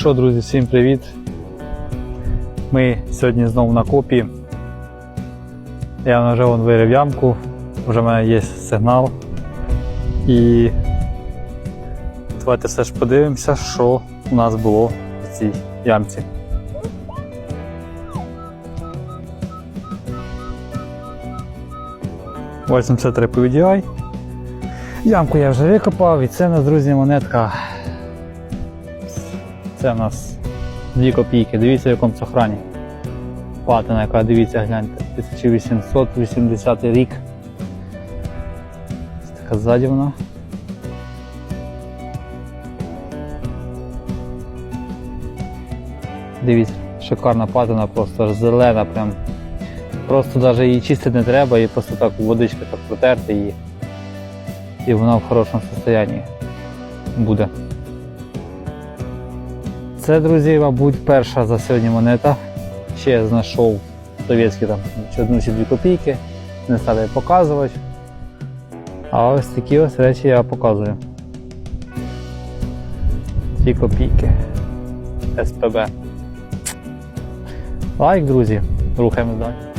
Що, друзі, всім привіт! Ми сьогодні знову на копі. Я вже вон вирив ямку, вже в мене є сигнал. І давайте все ж подивимося, що у нас було в цій ямці. Ось «83 PVDI. Ямку я вже викопав і це у нас, друзі, монетка це у нас 2 копійки. Дивіться, в якому сохрані. Патина, яка дивіться, гляньте. 1880 рік. Ось така ззаді вона. Дивіться, шикарна патина, просто аж зелена, прям. Просто навіть її чистити не треба, її просто так у водички так протерти її. І вона в хорошому стані буде. Це, друзі, мабуть, перша за сьогодні монета. Ще я знайшов совєтські там одну чи дві копійки, не став я показувати. А ось такі ось речі я показую. Дві копійки. СПБ. Лайк, друзі. Рухаємось далі.